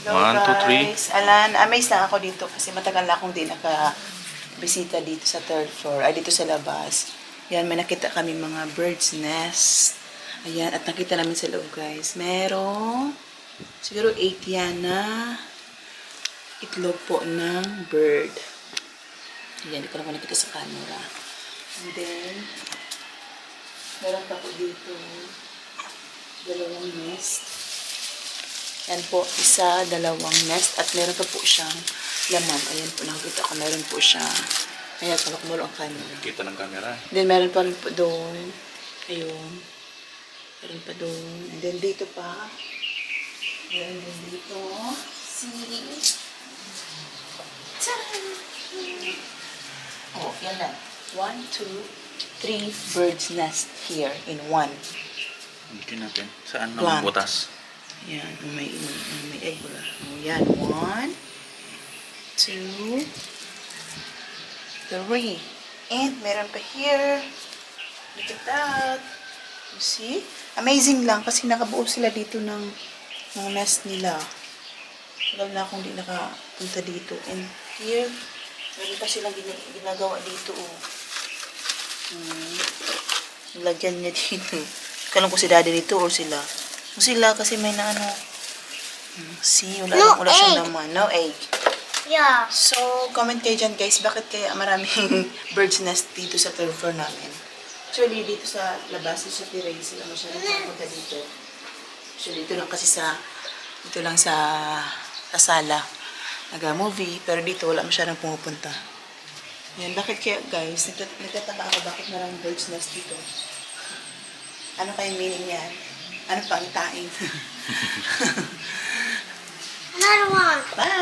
Hello One, two, three. guys. Alan, amaze lang ako dito kasi matagal na akong di naka-bisita dito sa third floor. Ay, dito sa labas. Yan, may nakita kami mga bird's nest. Ayan, at nakita namin sa loob guys. Merong, siguro 8 yan na itlog po ng bird. Ayan, hindi ko naman nakita sa camera. And then, meron pa po dito dalawang nest. Yan po, isa, dalawang nest, at meron pa po siyang laman. Ayan po, nakikita ko, meron po siya. Ayan, palak mo ang camera. Kita ng camera. Then, meron pa rin po doon. Ayun. Meron pa doon. And then, dito pa. Meron din dito. See? Tara! Oh, yan lang. One, two, three birds nest here in one. Okay natin. Saan Plant. butas? Yan, may, may, may egg wala. Yan, one, two, three. And meron pa here. Look at that. You see? Amazing lang kasi nakabuo sila dito ng, ng nest nila. Alam na akong di nakapunta dito. And here, meron pa silang gina- ginagawa dito. Oh. Hmm. Lagyan niya dito. Kalang ko si daddy dito or sila. Sila kasi may na ano. See, wala, No wala siyang egg. laman. No egg. Yeah. So, comment kayo dyan guys, bakit kaya maraming bird's nest dito sa third floor namin? Actually, dito sa labas, sa Tiray, sila masyadong pumunta dito. Actually, dito lang kasi sa, dito lang sa, sa sala. Nag-movie, pero dito wala masyadong pumupunta. Yan, bakit kaya guys, nagtat- nagtataka ako bakit maraming bird's nest dito? Ano kayong meaning yan? Ano pang taing? Another one. Bye!